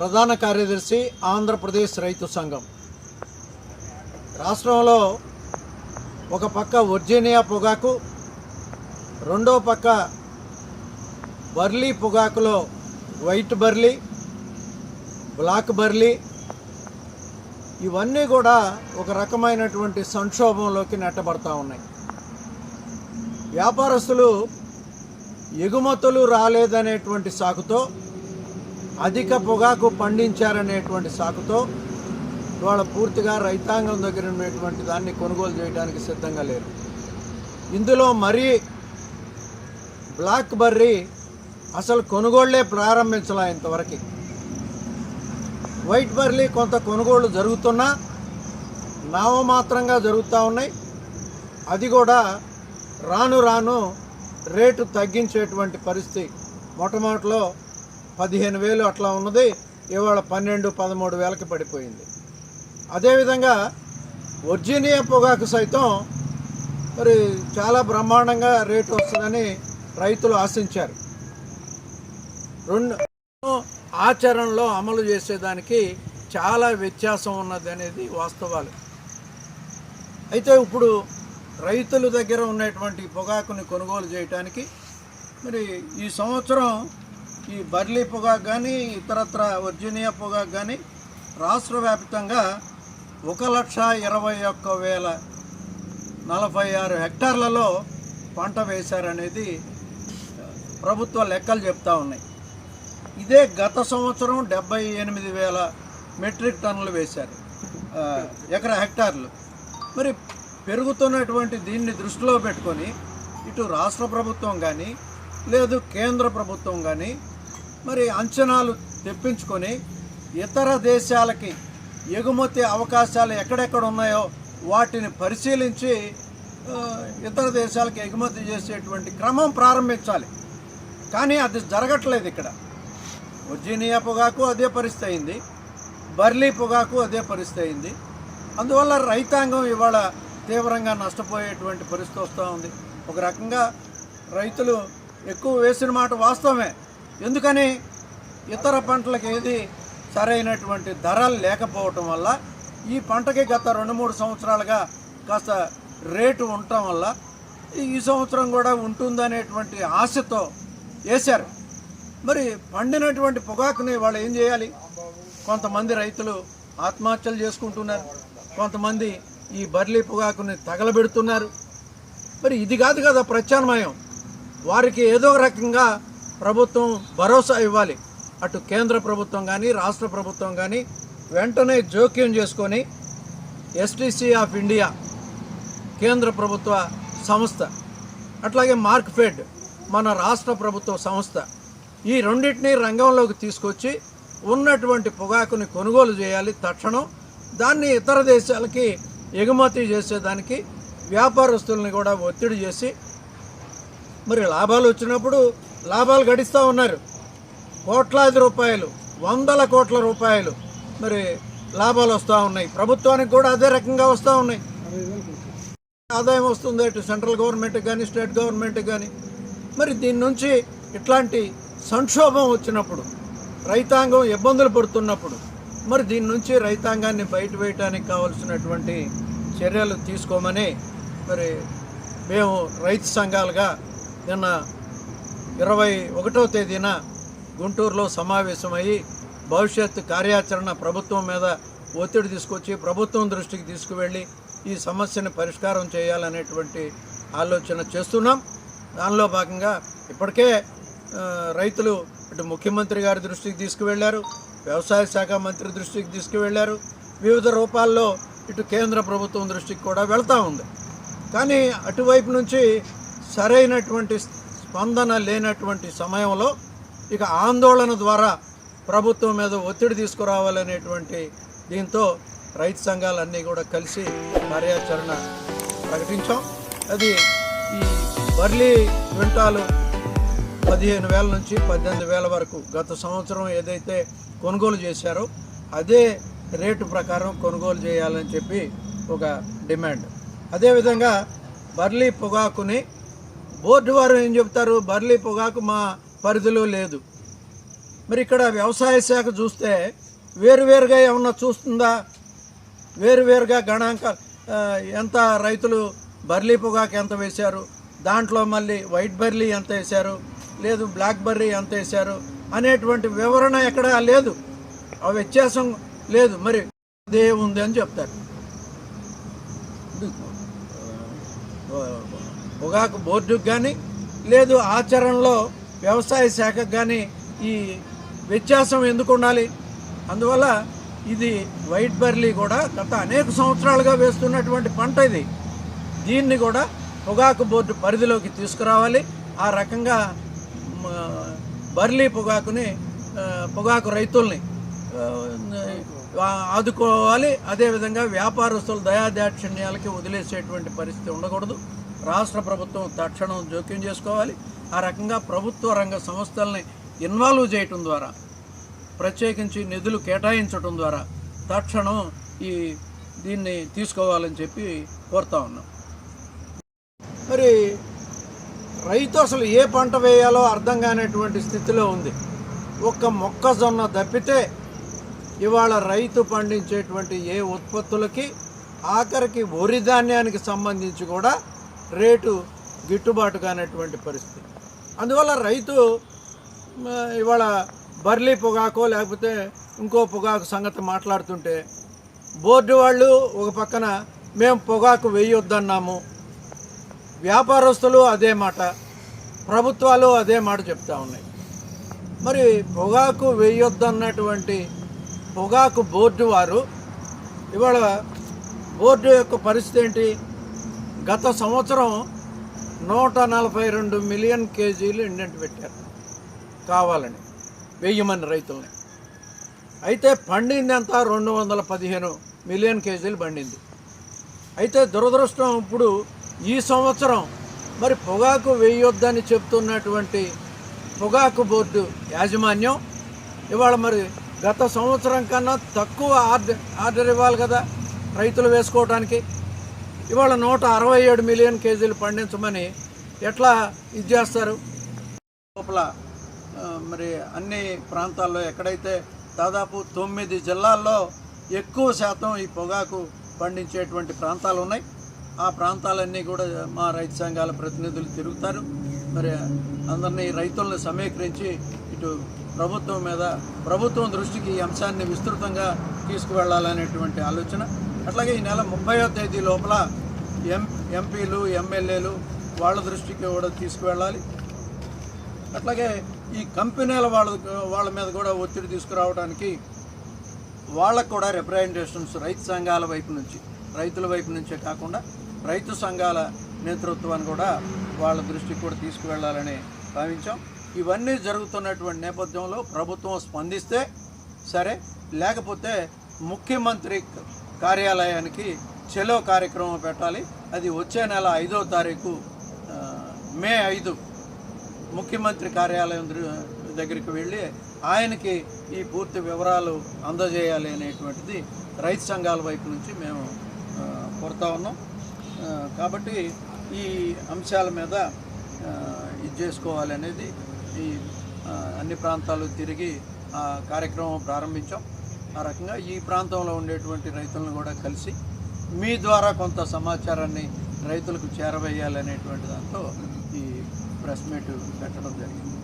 ప్రధాన కార్యదర్శి ఆంధ్రప్రదేశ్ రైతు సంఘం. రాష్ట్రంలో ఒక పక్క వర్జీనియా పొగాకు రెండో పక్క బర్లీ పొగాకులో వైట్ బర్లీ బ్లాక్ బర్లీ. ఇవన్నీ కూడా ఒక రకమైనటువంటి సంక్షోభంలోకి నెట్టబడతా ఉన్నాయి. వ్యాపారస్తులు ఎగుమతులు రాలేదనేటువంటి సాకుతో అధిక పొగాకు పండించారనేటువంటి సాకుతో ఇవాళ పూర్తిగా రైతాంగం దగ్గర ఉన్నటువంటి దాన్ని కొనుగోలు చేయడానికి సిద్ధంగా లేరు. ఇందులో మరీ బ్లాక్ బర్రీ అసలు కొనుగోళ్ళే ప్రారంభించలా ఇంతవరకు. వైట్ బర్లీ కొంత కొనుగోళ్ళు జరుగుతున్నా నామమాత్రంగా జరుగుతూ ఉన్నాయి. అది కూడా రాను రాను రేటు తగ్గించేటువంటి పరిస్థితి. మొట్టమొదటిలో పదిహేను వేలు అట్లా ఉన్నది ఇవాళ పన్నెండు పదమూడు వేలకి పడిపోయింది. అదేవిధంగా వర్జీనియా పొగాకు సైతం మరి చాలా బ్రహ్మాండంగా రేటు వస్తుందని రైతులు ఆశించారు. రెండు ఆచరణలో అమలు చేసేదానికి చాలా వ్యత్యాసం ఉన్నది అనేది వాస్తవాలు. అయితే ఇప్పుడు రైతుల దగ్గర ఉన్నటువంటి పొగాకుని కొనుగోలు చేయటానికి మరి ఈ సంవత్సరం ఈ బర్లీ పొగాకు కానీ ఇతరత్ర వర్జీనియా పొగాకు కానీ రాష్ట్ర వ్యాప్తంగా ఒక లక్ష ఇరవై ఒక్క వేల నలభై ఆరు హెక్టార్లలో పంట వేశారనేది ప్రభుత్వ లెక్కలు చెప్తా ఉన్నాయి. ఇదే గత సంవత్సరం డెబ్బై ఎనిమిది వేల మెట్రిక్ టన్నులు వేశారు ఎకర హెక్టార్లు. మరి పెరుగుతున్నటువంటి దీన్ని దృష్టిలో పెట్టుకొని ఇటు రాష్ట్ర ప్రభుత్వం కానీ లేదు కేంద్ర ప్రభుత్వం కానీ మరి అంచనాలు తెప్పించుకొని ఇతర దేశాలకి ఎగుమతి అవకాశాలు ఎక్కడెక్కడ ఉన్నాయో వాటిని పరిశీలించి ఇతర దేశాలకు ఎగుమతి చేసేటువంటి క్రమం ప్రారంభించాలి. కానీ అది జరగట్లేదు ఇక్కడ. వర్జీనియా పొగాకు అదే పరిస్థితి అయింది. బర్లీ పొగాకు అదే పరిస్థితి అయింది. అందువల్ల రైతాంగం ఇవాళ తీవ్రంగా నష్టపోయేటువంటి పరిస్థితి వస్తూ ఉంది. ఒక రకంగా రైతులు ఎక్కువ వేసిన మాట వాస్తవమే. ఎందుకని ఇతర పంటలకు ఏది సరైనటువంటి ధరలు లేకపోవటం వల్ల ఈ పంటకి గత రెండు మూడు సంవత్సరాలుగా కాస్త రేటు ఉండటం వల్ల ఈ- సంవత్సరం కూడా ఉంటుందనేటువంటి ఆశతో వేశారు. మరి పండినటువంటి పొగాకుని వాళ్ళు ఏం చేయాలి? కొంతమంది రైతులు ఆత్మహత్యలు చేసుకుంటున్నారు. కొంతమంది ఈ బర్లీ పొగాకుని తగలబెడుతున్నారు. మరి ఇది కాదు కదా ప్రత్యామ్నాయం. వారికి ఏదో రకంగా ప్రభుత్వం భరోసా ఇవ్వాలి. అటు కేంద్ర ప్రభుత్వం కానీ రాష్ట్ర ప్రభుత్వం కానీ వెంటనే జోక్యం చేసుకొని ఎస్టీసీ ఆఫ్ ఇండియా కేంద్ర ప్రభుత్వ సంస్థ అట్లాగే మార్క్ ఫెడ్ మన రాష్ట్ర ప్రభుత్వ సంస్థ ఈ రెండింటినీ రంగంలోకి తీసుకొచ్చి ఉన్నటువంటి పొగాకుని కొనుగోలు చేయాలి తక్షణం. దాన్ని ఇతర దేశాలకి ఎగుమతి చేసేదానికి వ్యాపారస్తుల్ని కూడా ఒత్తిడి చేసి మరి లాభాలు వచ్చినప్పుడు లాభాలు గడిస్తూ ఉన్నారు. కోట్లాది రూపాయలు వందల కోట్ల రూపాయలు మరి లాభాలు వస్తూ ఉన్నాయి. ప్రభుత్వానికి కూడా అదే రకంగా వస్తూ ఉన్నాయి. ఆదాయం వస్తుంది అటు సెంట్రల్ గవర్నమెంట్ కానీ స్టేట్ గవర్నమెంట్ కానీ మరి దీని నుంచి ఇట్లాంటి సంక్షోభం వచ్చినప్పుడు రైతాంగం ఇబ్బందులు పడుతున్నప్పుడు మరి దీని నుంచి రైతాంగాన్ని బయట వేయటానికి కావలసినటువంటి చర్యలు తీసుకోమని మరి మేము రైతు సంఘాలుగా నిన్న ఇరవై ఒకటో తేదీన గుంటూరులో సమావేశమయ్యి భవిష్యత్తు కార్యాచరణ ప్రభుత్వం మీద ఒత్తిడి తీసుకొచ్చి ప్రభుత్వం దృష్టికి తీసుకువెళ్ళి ఈ సమస్యను పరిష్కారం చేయాలనేటువంటి ఆలోచన చేస్తున్నాం. దానిలో భాగంగా ఇప్పటికే రైతులు ఇటు ముఖ్యమంత్రి గారి దృష్టికి తీసుకువెళ్ళారు వ్యవసాయ శాఖ మంత్రి దృష్టికి తీసుకువెళ్ళారు వివిధ రూపాల్లో ఇటు కేంద్ర ప్రభుత్వం దృష్టికి కూడా వెళ్తూ ఉంది. కానీ అటువైపు నుంచి సరైనటువంటి స్పందన లేనటువంటి సమయంలో ఇక ఆందోళన ద్వారా ప్రభుత్వం మీద ఒత్తిడి తీసుకురావాలనేటువంటి దీంతో రైతు సంఘాలన్నీ కూడా కలిసి కార్యాచరణ ప్రకటించాం. అది ఈ బర్లీ క్వింటాలు పదిహేను వేల నుంచి పద్దెనిమిది వేల వరకు గత సంవత్సరం ఏదైతే కొనుగోలు చేశారో అదే రేటు ప్రకారం కొనుగోలు చేయాలని చెప్పి ఒక డిమాండ్. అదేవిధంగా బర్లీ పొగాకుని బోర్డు వారు ఏం చెప్తారు? బర్లీ పొగాకు మా పరిధిలో లేదు. మరి ఇక్కడ వ్యవసాయ శాఖ చూస్తే వేరువేరుగా ఏమన్నా చూస్తుందా? వేరువేరుగా గణాంక ఎంత రైతులు బర్లీ పొగాకు ఎంత వేశారు? దాంట్లో మళ్ళీ వైట్ బర్లీ ఎంత వేశారు? లేదు బ్లాక్ బర్రీ ఎంత వేశారు? అనేటువంటి వివరణ ఎక్కడా లేదు. ఆ వ్యత్యాసం లేదు. మరి అదే ఉంది అని చెప్తారు. పొగాకు బోర్డుకు కానీ లేదు ఆచరణలో వ్యవసాయ శాఖకు కానీ ఈ వ్యత్యాసం ఎందుకు ఉండాలి? అందువల్ల ఇది వైట్ బర్లీ కూడా గత అనేక సంవత్సరాలుగా వేస్తున్నటువంటి పంట ఇది. దీన్ని కూడా పొగాకు బోర్డు పరిధిలోకి తీసుకురావాలి. ఆ రకంగా బర్లీ పొగాకుని పొగాకు రైతుల్ని ఆదుకోవాలి. అదేవిధంగా వ్యాపారస్తులు దయాదాక్షిణ్యాలకి వదిలేసేటువంటి పరిస్థితి ఉండకూడదు. రాష్ట్ర ప్రభుత్వం తక్షణం జోక్యం చేసుకోవాలి. ఆ రకంగా ప్రభుత్వ రంగ సంస్థల్ని ఇన్వాల్వ్ చేయటం ద్వారా ప్రత్యేకించి నిధులు కేటాయించడం ద్వారా తక్షణం ఈ దీన్ని తీసుకోవాలని చెప్పి కోరుతా ఉన్నాం. మరి రైతు అసలు ఏ పంట వేయాలో అర్థం కానటువంటి స్థితిలో ఉంది. ఒక్క మొక్కజొన్న తప్పితే ఇవాళ రైతు పండించేటువంటి ఏ ఉత్పత్తులకి ఆఖరికి వరి ధాన్యానికి సంబంధించి కూడా రేటు గిట్టుబాటు కానటువంటి పరిస్థితి. అందువల్ల రైతు ఇవాళ బర్లీ పొగాకో లేకపోతే ఇంకో పొగాకు సంగతి మాట్లాడుతుంటే బోర్డు వాళ్ళు ఒక పక్కన మేము పొగాకు వేయొద్దన్నాము. వ్యాపారస్తులు అదే మాట ప్రభుత్వాలు అదే మాట చెప్తా ఉన్నాయి. మరి పొగాకు వేయొద్దన్నటువంటి పొగాకు బోర్డు వారు ఇవాళ బోర్డు యొక్క పరిస్థితి ఏంటి? గత సంవత్సరం నూట నలభై రెండు మిలియన్ కేజీలు ఇండెంట్ పెట్టారు. కావాలని వెయ్యమని రైతుల్ని. అయితే పండింది అంతా రెండు వందల పదిహేను మిలియన్ కేజీలు పండింది. అయితే దురదృష్టం ఇప్పుడు ఈ సంవత్సరం మరి పొగాకు వేయొద్దని చెప్తున్నటువంటి పొగాకు బోర్డు యాజమాన్యం ఇవాళ మరి గత సంవత్సరం కన్నా తక్కువ ఆర్డర్ ఆర్డర్ ఇవ్వాలి కదా రైతులు వేసుకోవడానికి ఇవాళ నూట అరవై ఏడు మిలియన్ కేజీలు పండించమని ఎట్లా ఇది చేస్తారు? లోపల మరి అన్ని ప్రాంతాల్లో ఎక్కడైతే దాదాపు తొమ్మిది జిల్లాల్లో ఎక్కువ శాతం ఈ పొగాకు పండించేటువంటి ప్రాంతాలు ఉన్నాయి. ఆ ప్రాంతాలన్నీ కూడా మా రైతు సంఘాల ప్రతినిధులు తిరుగుతారు. మరి అందరినీ రైతులను సమీకరించి ఇటు ప్రభుత్వం మీద ప్రభుత్వం దృష్టికి ఈ అంశాన్ని విస్తృతంగా తీసుకువెళ్ళాలనేటువంటి ఆలోచన. అట్లాగే ఈ నెల ముప్పైవ తేదీ లోపల ఎం ఎంపీలు ఎమ్మెల్యేలు వాళ్ళ దృష్టికి కూడా తీసుకువెళ్ళాలి. అట్లాగే ఈ కంపెనీల వాళ్ళ వాళ్ళ మీద కూడా ఒత్తిడి తీసుకురావడానికి వాళ్ళకు కూడా రిప్రజెంటేషన్స్ రైతు సంఘాల వైపు నుంచి రైతుల వైపు నుంచే కాకుండా రైతు సంఘాల నేతృత్వాన్ని కూడా వాళ్ళ దృష్టికి కూడా తీసుకువెళ్ళాలని భావించాం. ఇవన్నీ జరుగుతున్నటువంటి నేపథ్యంలో ప్రభుత్వం స్పందిస్తే సరే లేకపోతే ముఖ్యమంత్రి కార్యాలయానికి చెలో కార్యక్రమం పెట్టాలి. అది వచ్చే నెల ఐదో తారీఖు మే ఐదు ముఖ్యమంత్రి కార్యాలయం దగ్గరికి వెళ్ళి ఆయనకి ఈ పూర్తి వివరాలు అందజేయాలి అనేటువంటిది రైతు సంఘాల వైపు నుంచి మేము కోరుతా ఉన్నాం. కాబట్టి ఈ అంశాల మీద ఇది చేసుకోవాలి అనేది ఈ అన్ని ప్రాంతాలు తిరిగి ఆ కార్యక్రమం ప్రారంభించాం. ఆ రకంగా ఈ ప్రాంతంలో ఉండేటువంటి రైతులను కూడా కలిసి మీ ద్వారా కొంత సమాచారాన్ని రైతులకు చేరవేయాలనేటువంటి దాంతో ఈ ప్రెస్ మీట్ పెట్టడం జరిగింది.